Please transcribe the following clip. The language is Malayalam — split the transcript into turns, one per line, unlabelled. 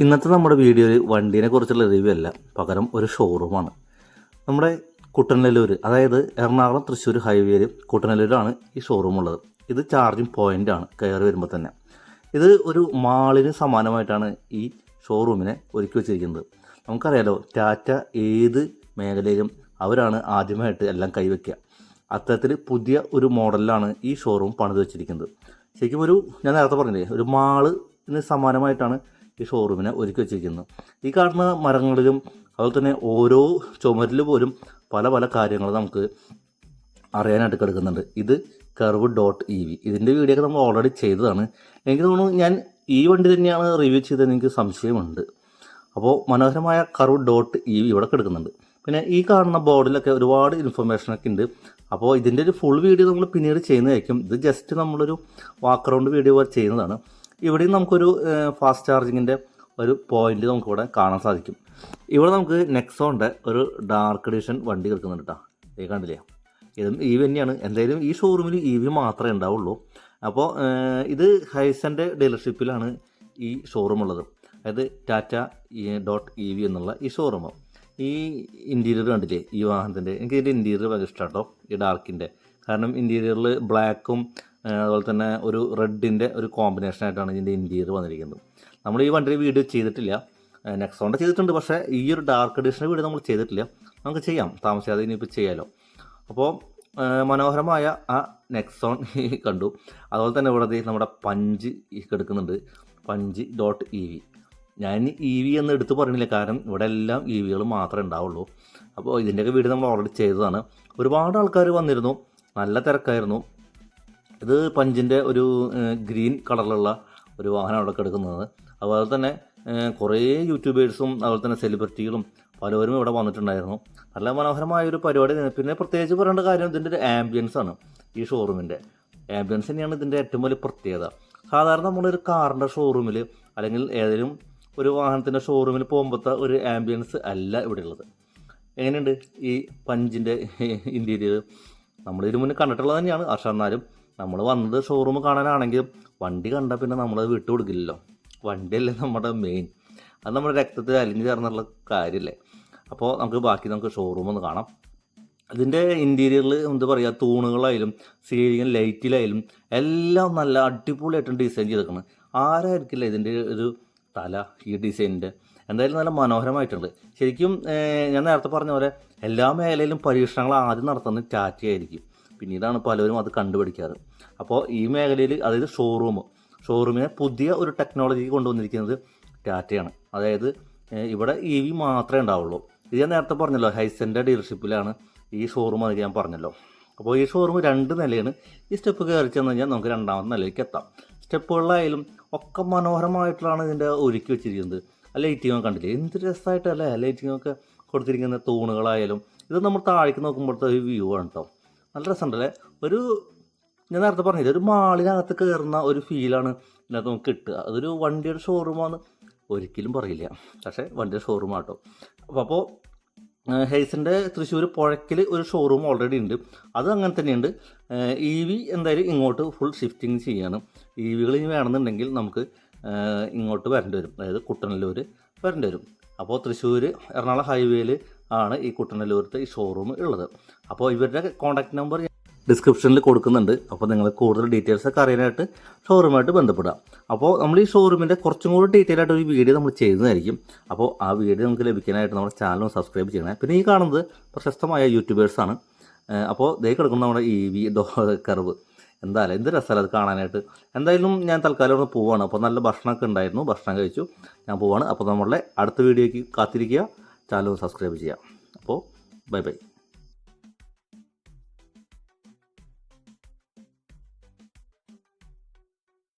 ഇന്നത്തെ നമ്മുടെ വീഡിയോയിൽ വണ്ടീനെ കുറിച്ചുള്ള റിവ്യൂ അല്ല പകരം ഒരു ഷോറൂമാണ് നമ്മുടെ കുട്ടനല്ലൂർ അതായത് എറണാകുളം തൃശ്ശൂർ ഹൈവേയിൽ കുട്ടനല്ലൂരാണ് ഈ ഷോറൂം ഉള്ളത്. ഇത് ചാർജിങ് പോയിന്റ് ആണ് കയറി വരുമ്പോൾ തന്നെ. ഇത് ഒരു മാളിന് സമാനമായിട്ടാണ് ഈ ഷോറൂമിനെ ഒരുക്കി വെച്ചിരിക്കുന്നത്. നമുക്കറിയാലോ ടാറ്റ ഏത് മേഖലയിലും അവരാണ് ആദ്യമായിട്ട് എല്ലാം കൈവയ്ക്കുക. അത്തരത്തിൽ പുതിയ ഒരു മോഡലിലാണ് ഈ ഷോറൂം പണിത് വെച്ചിരിക്കുന്നത്. ശരിക്കും ഒരു ഞാൻ നേരത്തെ പറഞ്ഞില്ലേ ഒരു മാളിന് സമാനമായിട്ടാണ് ഈ ഷോറൂമിനെ ഒരുക്കി വെച്ചിരിക്കുന്നത് ഈ കാണുന്ന മരങ്ങളിലും അതുപോലെ തന്നെ ഓരോ ചുമരിൽ പോലും പല പല കാര്യങ്ങൾ നമുക്ക് അറിയാനായിട്ട് കിടക്കുന്നുണ്ട്. ഇത് കർവ് ഡോട്ട് ഇ വി ഇതിന്റെ വീഡിയോ ഒക്കെ നമ്മൾ ഓൾറെഡി ചെയ്തതാണ്. എനിക്ക് തോന്നുന്നു ഞാൻ ഈ വണ്ടി തന്നെയാണ് റിവ്യൂ ചെയ്തതെന്ന് എനിക്ക് സംശയമുണ്ട്. അപ്പോൾ മനോഹരമായ കർവ് ഡോട്ട് ഇ വി ഇവിടെ കിടക്കുന്നുണ്ട്. പിന്നെ ഈ കാണുന്ന ബോർഡിലൊക്കെ ഒരുപാട് ഇൻഫർമേഷനൊക്കെ ഉണ്ട്. അപ്പോൾ ഇതിന്റെ ഒരു ഫുൾ വീഡിയോ നമ്മൾ പിന്നീട് ചെയ്യുന്നതായിരിക്കും. ഇത് ജസ്റ്റ് നമ്മളൊരു വാക്ക് അറൗണ്ട് വീഡിയോ ചെയ്യുന്നതാണ്. ഇവിടെയും നമുക്കൊരു ഫാസ്റ്റ് ചാർജിങ്ങിന്റെ ഒരു പോയിന്റ് നമുക്കിവിടെ കാണാൻ സാധിക്കും. ഇവിടെ നമുക്ക് നെക്സോണിന്റെ ഒരു ഡാർക്ക് എഡിഷൻ വണ്ടി കിടക്കുന്നുണ്ട് കേട്ടോ ഈ കണ്ടില്ലേ? ഇതും ഇ വി തന്നെയാണ്. എന്തായാലും ഈ ഷോറൂമിൽ ഇ വി മാത്രമേ ഉണ്ടാവുള്ളൂ. അപ്പോൾ ഇത് ഹൈസന്റെ ഡീലർഷിപ്പിലാണ് ഈ ഷോറൂം ഉള്ളത്. അതായത് ടാറ്റ ഡോട്ട് ഇ വി എന്നുള്ള ഈ ഷോറൂം ഈ ഇന്റീരിയർ കണ്ടില്ലേ? ഈ വാഹനത്തിന്റെ എനിക്ക് ഇതിന്റെ ഇന്റീരിയർ ഭയങ്കര ഇഷ്ടമാണ് കേട്ടോ ഈ ഡാർക്കിന്റെ കാരണം ഇന്റീരിയറിൽ ബ്ലാക്കും അതുപോലെ തന്നെ ഒരു റെഡിന്റെ ഒരു കോമ്പിനേഷൻ ആയിട്ടാണ് ഇതിന്റെ ഇന്റീരിയർ വന്നിരിക്കുന്നത്. നമ്മൾ ഈ വണ്ടിയുടെ വീഡിയോ ചെയ്തിട്ടില്ല. നെക്സോണിന്റെ ചെയ്തിട്ടുണ്ട്. പക്ഷേ ഈ ഒരു ഡാർക്ക് എഡിഷന്റെ വീഡിയോ നമ്മൾ ചെയ്തിട്ടില്ല. നമുക്ക് ചെയ്യാം. താമസിയാതെ ഇനിയിപ്പോൾ ചെയ്യാമല്ലോ അപ്പോൾ മനോഹരമായ ആ നെക്സോൺ കണ്ടു. അതുപോലെ തന്നെ ഇവിടെ നമ്മുടെ പഞ്ച് എടുക്കുന്നുണ്ട്. പഞ്ച് ഡോട്ട് ഇ വി ഞാൻ ഇ വി എന്ന് എടുത്തു പറഞ്ഞില്ല. കാരണം ഇവിടെ എല്ലാം ഇ വികൾ മാത്രമേ ഉണ്ടാവുള്ളൂ. അപ്പോൾ ഇതിന്റെയൊക്കെ വീഡിയോ നമ്മൾ ഓൾറെഡി ചെയ്തതാണ്. ഒരുപാട് ആൾക്കാർ വന്നിരുന്നു. നല്ല തിരക്കായിരുന്നു. ഇത് പഞ്ചിന്റെ ഒരു ഗ്രീൻ കളറിലുള്ള ഒരു വാഹനം അവിടെ കിടക്കുന്നത്. അതുപോലെ തന്നെ കുറേ യൂട്യൂബേഴ്സും അതുപോലെ തന്നെ സെലിബ്രിറ്റികളും പലവരും ഇവിടെ വന്നിട്ടുണ്ടായിരുന്നു. നല്ല മനോഹരമായ ഒരു പരിപാടി. പിന്നെ പ്രത്യേകിച്ച് പറയേണ്ട കാര്യം ഇതിന്റെ ഒരു ആംബിയൻസ് ആണ് ഈ ഷോറൂമിന്റെ ആംബിയൻസ് തന്നെയാണ് ഇതിന്റെ ഏറ്റവും വലിയ പ്രത്യേകത. സാധാരണ നമ്മളൊരു കാറിന്റെ ഷോറൂമിൽ അല്ലെങ്കിൽ ഏതെങ്കിലും ഒരു വാഹനത്തിന്റെ ഷോറൂമിൽ പോകുമ്പോഴത്തെ ഒരു ആംബിയൻസ് അല്ല ഇവിടെ ഉള്ളത് എങ്ങനെയുണ്ട് ഈ പഞ്ചിന്റെ ഇന്റീരിയർ നമ്മളിതിനു മുന്നേ കണ്ടിട്ടുള്ളത് തന്നെയാണ്. പക്ഷെ എന്നാലും നമ്മൾ വന്നത് ഷോറൂം കാണാനാണെങ്കിൽ വണ്ടി കണ്ടാൽ പിന്നെ നമ്മൾ വിട്ടു കൊടുക്കില്ലല്ലോ. വണ്ടിയല്ലേ നമ്മുടെ മെയിൻ അത് നമ്മുടെ രക്തത്തിൽ അലിഞ്ഞു ചേർന്നുള്ള കാര്യമല്ലേ അപ്പോൾ നമുക്ക് ബാക്കി നമുക്ക് ഷോറൂം ഒന്ന് കാണാം. അതിന്റെ ഇന്റീരിയറിൽ എന്താ പറയുക തൂണുകളായാലും സീലിംഗ് ലൈറ്റിലായാലും എല്ലാം നല്ല അടിപൊളിയായിട്ട് ഡിസൈൻ ചെയ്തേക്കുന്നത് ആരായിരിക്കില്ല ഇതിന്റെ ഒരു തല ഈ ഡിസൈനിന്റെ എന്തായാലും നല്ല മനോഹരമായിട്ടുണ്ട്. ശരിക്കും ഞാൻ നേരത്തെ പറഞ്ഞ പോലെ എല്ലാ മേഖലയിലും പരീക്ഷണങ്ങൾ ആദ്യം നടത്തുന്നത് ടാറ്റയായിരിക്കും. പിന്നീടാണ് പലരും അത് കണ്ടുപിടിക്കാറ്. അപ്പോൾ ഈ മേഖലയിൽ അതായത് ഷോറൂം ഷോറൂമിനെ പുതിയ ഒരു ടെക്നോളജി കൊണ്ടുവന്നിരിക്കുന്നത് ടാറ്റയാണ് അതായത് ഇവിടെ ഇ വി മാത്രമേ ഉണ്ടാവുള്ളൂ. ഇത് ഞാൻ നേരത്തെ പറഞ്ഞല്ലോ ഹൈസെന്റെ ഡീലർഷിപ്പിലാണ് ഈ ഷോറൂം അത് ഞാൻ പറഞ്ഞല്ലോ. അപ്പോൾ ഈ ഷോറൂം രണ്ട് നിലയാണ്. ഈ സ്റ്റെപ്പ് കയറി ചെന്ന് കഴിഞ്ഞാൽ നമുക്ക് രണ്ടാമത്തെ നിലയിലേക്ക് എത്താം. സ്റ്റെപ്പുകളിലായാലും ഒക്കെ മനോഹരമായിട്ടുള്ളതാണ് ഇതിന്റെ ഒരുക്കി വെച്ചിരിക്കുന്നത്. ലൈറ്റിംഗ് ഒക്കെ കണ്ടില്ലേ? എന്ത് രസമായിട്ടല്ലേ ലൈറ്റിംഗ് ഒക്കെ കൊടുത്തിരിക്കുന്ന തൂണുകളായാലും ഇത് നമ്മൾ താഴേക്ക് നോക്കുമ്പോഴത്തെ ഒരു വ്യൂ ആണ് കേട്ടോ നല്ല രസമുണ്ടല്ലേ? ഒരു ഞാൻ നേരത്തെ പറഞ്ഞില്ല ഒരു മാളിനകത്ത് കയറുന്ന ഒരു ഫീലാണ് ഇതിനകത്ത് നമുക്ക് കിട്ടുക. അതൊരു വണ്ടിയുടെ ഷോറൂമാണ് ഒരിക്കലും പറയില്ല. പക്ഷേ വണ്ടിയുടെ ഷോറൂം ആട്ടോ. അപ്പോൾ അപ്പോൾ ഹെയ്സിന്റെ തൃശ്ശൂർ പുഴയ്ക്കിൽ ഒരു ഷോറൂം ഓൾറെഡി ഉണ്ട്. അത് അങ്ങനെ തന്നെയുണ്ട്. ഇ വി എന്തായാലും ഇങ്ങോട്ട് ഫുൾ ഷിഫ്റ്റിംഗ് ചെയ്യാണ്. ഇ വികൾ ഇനി വേണമെന്നുണ്ടെങ്കിൽ നമുക്ക് ഇങ്ങോട്ട് വരേണ്ടി വരും. അതായത് കുട്ടനല്ലൂർ വരേണ്ടി വരും. അപ്പോൾ തൃശ്ശൂർ എറണാകുളം ഹൈവേയിൽ ആണ് ഈ കുട്ടനല്ലൂരത്തെ ഈ ഷോറൂം ഉള്ളത്. അപ്പോൾ ഇവരുടെ കോൺടാക്ട് നമ്പർ ഡിസ്ക്രിപ്ഷനിൽ കൊടുക്കുന്നുണ്ട്. അപ്പോൾ നിങ്ങൾ കൂടുതൽ ഡീറ്റെയിൽസ് ഒക്കെ അറിയാനായിട്ട് ഷോറൂമായിട്ട് ബന്ധപ്പെടുക. അപ്പോൾ നമ്മൾ ഈ ഷോറൂമിന്റെ കുറച്ചും കൂടി ഡീറ്റെയിൽ ആയിട്ട് ഒരു വീഡിയോ നമ്മൾ ചെയ്യുന്നതായിരിക്കും. അപ്പോൾ ആ വീഡിയോ നമുക്ക് ലഭിക്കാനായിട്ട് നമ്മുടെ ചാനൽ സബ്സ്ക്രൈബ് ചെയ്യണേ. പിന്നെ ഈ കാണുന്നത് പ്രശസ്തമായ യൂട്യൂബേഴ്സാണ് അപ്പോൾ ദേ കിടക്കുന്ന നമ്മുടെ ഈ വി ഡോ കർവ്. എന്തായാലും എന്ത് രസമല്ല അത് കാണാനായിട്ട്? എന്തായാലും ഞാൻ തൽക്കാലം ഇവിടെ പോവാണ്. അപ്പോൾ നല്ല ഭക്ഷണമൊക്കെ ഉണ്ടായിരുന്നു. ഭക്ഷണം കഴിച്ചു. ഞാൻ പോവാണ്. അപ്പോൾ നമ്മളുടെ അടുത്ത വീഡിയോയ്ക്ക് കാത്തിരിക്കുക. ചാനൽ സബ്സ്ക്രൈബ് ചെയ്യുക അപ്പോൾ ബൈ ബൈ